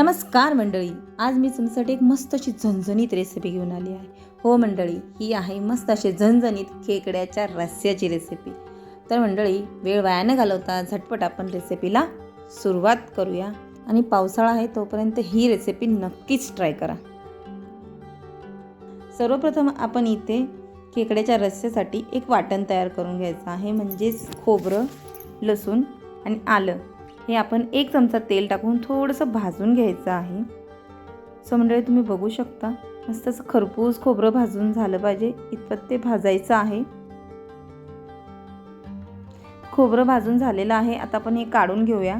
नमस्कार मंडळी आज मी तुमच्यासाठी एक मस्त अशी झणझणीत रेसिपी घेऊन आली आहे. हो मंडळी ही आहे मस्त अशी झणझणीत खेकड्याच्या रस्स्याची रेसिपी तर मंडळी वेळ वाया न घालवता झटपट आपण रेसिपीला सुरुवात करूया. आणि पावसाळा आहे तोपर्यंत ही रेसिपी नक्कीच ट्राय करा. सर्वप्रथम आपण इथे खेकड्याच्या रस्स्यासाठी एक वाटण तयार करून घ्यायचं आहे म्हणजेच खोबरं लसूण आणि आलं. हे आपण एक चमचा तेल टाकून थोडंसं भाजून घ्यायचं आहे. सो मंडळी तुम्ही बघू शकता मस्त असं खरपूस खोबरं भाजून झालं पाहिजे. इतपत ते भाजायचं आहे. खोबरं भाजून झालेलं आहे. आता आपण हे काढून घेऊया.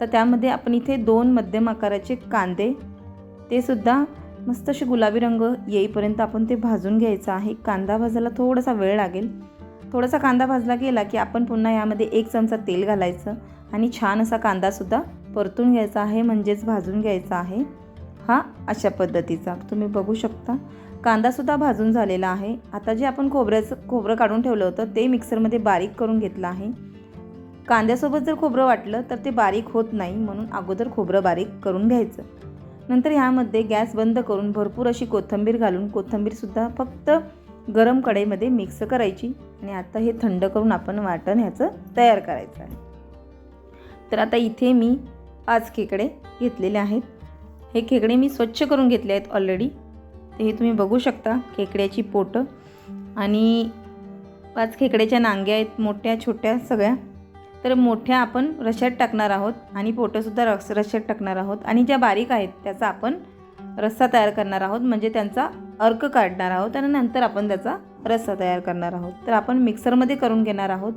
तर त्यामध्ये आपण इथे दोन मध्यम आकाराचे कांदे ते सुद्धा मस्त असे गुलाबी रंग येईपर्यंत आपण ते भाजून घ्यायचं आहे. कांदा भाजायला थोडासा वेळ लागेल. थोडासा कांदा भाजला गेला की आपण पुन्हा यामध्ये एक चमचा तेल घालायचं. आणि छान असा कांदासुद्धा परतून घ्यायचा आहे म्हणजेच भाजून घ्यायचा आहे. हा अशा पद्धतीचा. तुम्ही बघू शकता. कांदासुद्धा भाजून झालेला आहे. आता जे आपण खोबऱ्याचं खोबरं काढून ठेवलं होतं ते मिक्सरमध्ये बारीक करून घेतलं आहे. कांद्यासोबत जर खोबरं वाटलं तर ते बारीक होत नाही म्हणून अगोदर खोबरं बारीक करून घ्यायचं. नंतर ह्यामध्ये गॅस बंद करून भरपूर अशी कोथिंबीर घालून कोथिंबीरसुद्धा फक्त गरम कढईमध्ये मिक्स करायची. आणि आता हे थंड करून आपण वाटण ह्याचं तयार करायचं आहे. तर आता इथे मी पाच खेकडे घेतलेले आहेत. हे खेकडे मी स्वच्छ करून घेतले आहेत ऑलरेडी तर हे तुम्ही बघू शकता खेकड्याची पोटं. आणि पाच खेकड्याच्या नांग्या आहेत मोठ्या छोट्या सगळ्या. तर मोठ्या आपण रश्यात टाकणार आहोत आणि पोटंसुद्धा रस रश्यात टाकणार आहोत. आणि ज्या बारीक आहेत त्याचा आपण रस्सा तयार करणार आहोत. म्हणजे त्यांचा अर्क काढणार आहोत आणि नंतर आपण त्याचा रस्सा तयार करणार आहोत. तर आपण मिक्सरमध्ये करून घेणार आहोत.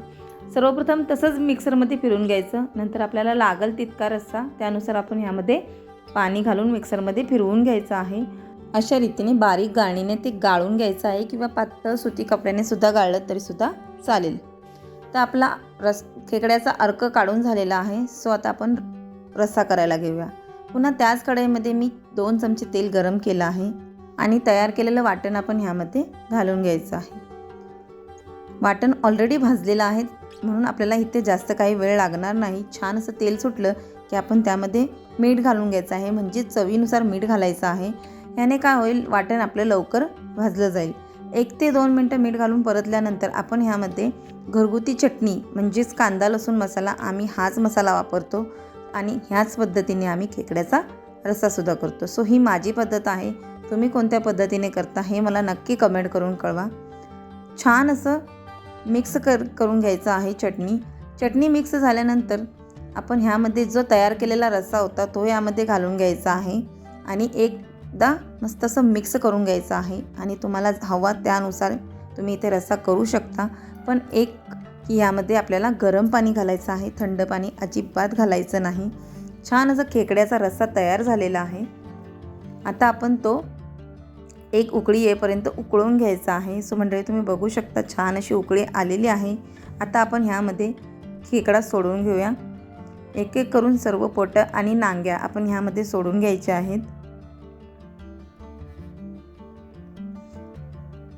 सर्वप्रथम तसंच मिक्सरमध्ये फिरून घ्यायचं. नंतर आपल्याला लागल तितका रस्सा त्यानुसार आपण ह्यामध्ये पाणी घालून मिक्सरमध्ये फिरवून घ्यायचं आहे. अशा रीतीने बारीक गाळणीने ते गाळून घ्यायचं आहे किंवा पातळ सुती कपड्याने सुद्धा गाळलं तरीसुद्धा चालेल. तर आपला रस खेकड्याचा अर्क काढून झालेला आहे. सो आता आपण रस्सा करायला घेऊया. पुन्हा त्याच कढईमध्ये मी दोन चमचे तेल गरम केलं आहे आणि तयार केलेलं वाटण आपण ह्यामध्ये घालून घ्यायचं आहे. वाटण ऑलरेडी भाजलेलं आहे. म्हणून आपल्याला इथे जास्त काही वेळ लागणार नाही. छान असं तेल सुटलं की आपण त्यामध्ये मीठ घालून घ्यायचं आहे. म्हणजे चवीनुसार मीठ घालायचं आहे. याने काय होईल? वाटण आपलं लवकर भाजलं जाईल. एक ते दोन मिनटं मीठ घालून परतल्यानंतर आपण ह्यामध्ये घरगुती चटणी म्हणजेच कांदा लसूण मसाला आम्ही हाच मसाला वापरतो आणि ह्याच पद्धतीने आम्ही खेकड्याचा रस्सासुद्धा करतो. सो ही माझी पद्धत आहे. तुम्ही कोणत्या पद्धतीने करता हे मला नक्की कमेंट करून कळवा. छान असं मिक्स कर करून घ्यायचं आहे चटणी. चटणी मिक्स झाल्यानंतर आपण ह्यामध्ये जो तयार केलेला रस्सा होता तो यामध्ये घालून घ्यायचा आहे. आणि एकदा मस्त असं मिक्स करून घ्यायचं आहे. आणि तुम्हाला हवा त्यानुसार तुम्ही इथे रस्सा करू शकता. पण एक की यामध्ये आपल्याला गरम पाणी घालायचं आहे. थंड पाणी अजिबात घालायचं नाही. छान असा खेकड्याचा रस्सा तयार झालेला आहे. आता आपण तो एक उकळी येईपर्यंत उकळून घ्यायचा आहे. सो मंडळी तुम्ही बघू शकता छान अशी उकळी आलेली आहे. आता आपण ह्यामध्ये खेकडा सोडून घेऊया. एक एक करून सर्व पोटं आणि नांग्या आपण ह्यामध्ये सोडून घ्यायच्या आहेत.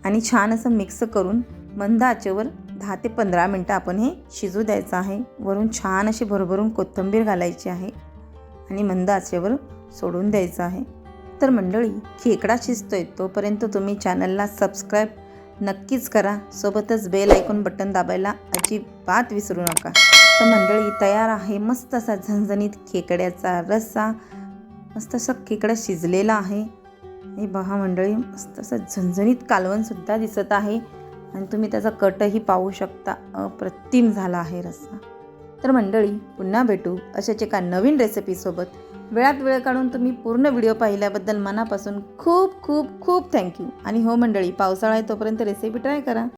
आणि छान असं मिक्स करून मंद आचेवर दहा ते पंधरा मिनटं आपण हे शिजू द्यायचं आहे. वरून छान अशी भरभरून कोथिंबीर घालायची आहे आणि मंद आचेवर सोडून द्यायचं आहे. तर मंडळी खेकडा शिजतोय तोपर्यंत तुम्ही चॅनलला सबस्क्राईब नक्कीच करा. सोबतच बेल ऐकून बटन दाबायला अजिबात विसरू नका. तर मंडळी तयार आहे मस्त असा झणझणीत खेकड्याचा रस्सा. मस्त असं खेकडा शिजलेला आहे. हे बघा मंडळी मस्त असं झणझणीत कालवणसुद्धा दिसत आहे. आणि तुम्ही त्याचा कटही पाहू शकता. अप्रतिम झाला आहे रस्सा. तर मंडळी पुन्हा भेटू अशाच एका नवीन रेसिपीसोबत वेळात वेळ काढून तुम्ही पूर्ण व्हिडिओ पाहिल्याबद्दल मनापासून खूप खूप खूप थँक्यू. आणि हो मंडळी पावसाळा आहे तोपर्यंत रेसिपी ट्राय करा.